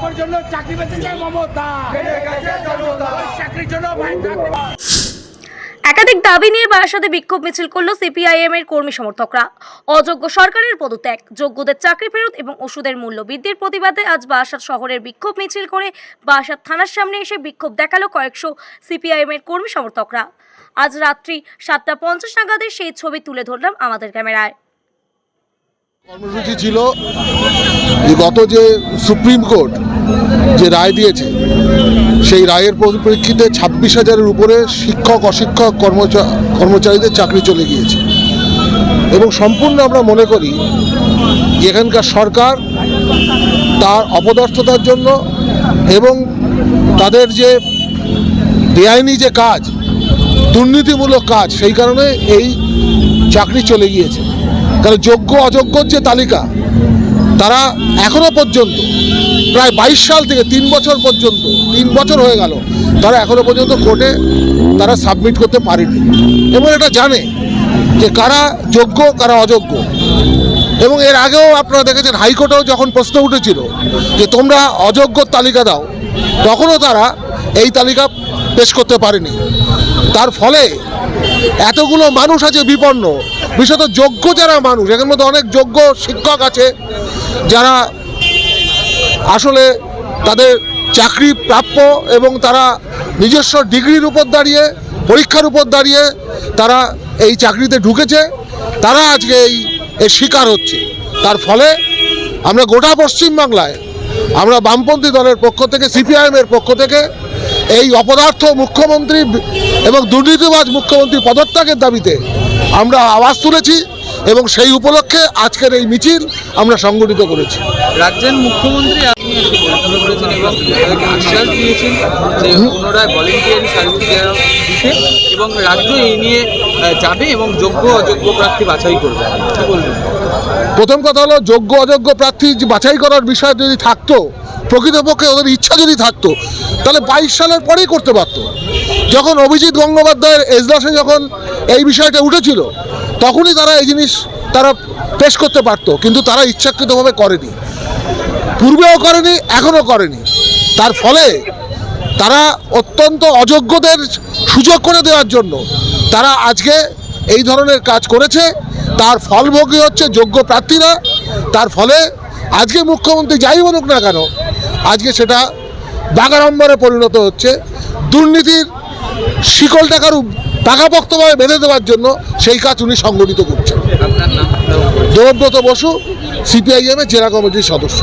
অল্পের জন্য চাকরি বেঁচেছে মমতা। চাকরির জন্য ভাই একাধিক দাবি নিয়ে বারাসাতে বিক্ষোভ মিছিল করল সিপিআইএম এর কর্মী সমর্থকরা। অযোগ্য সরকারের পদত্যাগ যোগ্যদের চাকরি ফেরত এবং ওষুধের মূল্য বৃদ্ধির প্রতিবাদে আজ বারাসাত শহরের বিক্ষোভ মিছিল করে বারাসাত থানার সামনে এসে বিক্ষোভ দেখাল কয়েকশো সিপিআইএম এর কর্মী সমর্থকরা। আজ রাত্রি সাতটা পঞ্চাশ নাগাদে সেই ছবি তুলে ধরলাম আমাদের ক্যামেরায়। কর্মসূচি ছিল যে গত যে সুপ্রিম কোর্ট যে রায় দিয়েছে, সেই রায়ের পরিপ্রেক্ষিতে ছাব্বিশ হাজারের উপরে শিক্ষক, অশিক্ষক, কর্মচা- কর্মচারীদের চাকরি চলে গিয়েছে। এবং সম্পূর্ণ আমরা মনে করি এখানকার সরকার তার অপদস্থতার জন্য এবং তাদের যে বেআইনি যে কাজ, দুর্নীতিমূলক কাজ, সেই কারণে এই চাকরি চলে গিয়েছে। কারণ যোগ্য, অযোগ্যর যে তালিকা তারা এখনও পর্যন্ত, প্রায় বাইশ সাল থেকে তিন বছর পর্যন্ত, তিন বছর হয়ে গেল, তারা এখনও পর্যন্ত কোর্টে তারা সাবমিট করতে পারেনি। এবং এটা জানে যে কারা যোগ্য, কারা অযোগ্য। এবং এর আগেও আপনারা দেখেছেন, হাইকোর্টেও যখন প্রশ্ন উঠেছিল যে তোমরা অযোগ্যর তালিকা দাও, তখনও তারা এই তালিকা পেশ করতে পারেনি। তার ফলে এতগুলো মানুষ আছে বিপন্ন বিশেষত যোগ্য যারা মানুষ এর মধ্যে অনেক যোগ্য শিক্ষক আছে, যারা আসলে তাদের চাকরি প্রাপ্য এবং তারা নিজস্ব ডিগ্রির উপর দাঁড়িয়ে, পরীক্ষার উপর দাঁড়িয়ে তারা এই চাকরিতে ঢুকেছে। তারা আজকে এই, এর শিকার হচ্ছে। তার ফলে আমরা গোটা পশ্চিমবাংলায় আমরা বামপন্থী দলের পক্ষ থেকে সিপিআইএমের পক্ষ থেকে এই অপদার্থ মুখ্যমন্ত্রী এবং দুর্নীতিবাজ মুখ্যমন্ত্রী পদত্যাগের দাবিতে আমরা আওয়াজ তুলেছি এবং সেই উপলক্ষে আজকের এই মিছিল আমরা সংগঠিত করেছি। রাজ্যের মুখ্যমন্ত্রী আশ্বাস দিয়েছেন যে ভলেন্টিয়ারি সার্ভিস দেওয়া এবং রাজ্য এই নিয়ে যাবে এবং যোগ্য অযোগ্য প্রার্থী বাছাই করবে। কি বলবেন? প্রথম কথা হলো যোগ্য, অযোগ্য প্রার্থী বাছাই করার বিষয় যদি থাকতো, প্রকৃতপক্ষে ওদের ইচ্ছা যদি থাকতো, তাহলে বাইশ সালের পরেই করতে পারতো। যখন অভিজিৎ গঙ্গোপাধ্যায়ের এজলাসে যখন এই বিষয়টা উঠেছিল, তখনই তারা এই জিনিস তারা পেশ করতে পারতো, কিন্তু তারা ইচ্ছাকৃতভাবে করেনি। পূর্বেও করেনি, এখনও করেনি। তার ফলে তারা অত্যন্ত অযোগ্যদের সুযোগ করে দেওয়ার জন্য তারা আজকে এই ধরনের কাজ করেছে। তার ফলভোগী হচ্ছে যোগ্য প্রার্থীরা। তার ফলে আজকে মুখ্যমন্ত্রী যাই বলুক না কেন, আজকে সেটা বাগাড়ম্বরে পরিণত হচ্ছে। দুর্নীতির শিকল টাকার পাকাপোক্তভাবে বেঁধে দেওয়ার জন্য সেই কাজ উনি সংগঠিত করছেন। দেবব্রত বসু, সিপিআইএমের জেলা কমিটির সদস্য।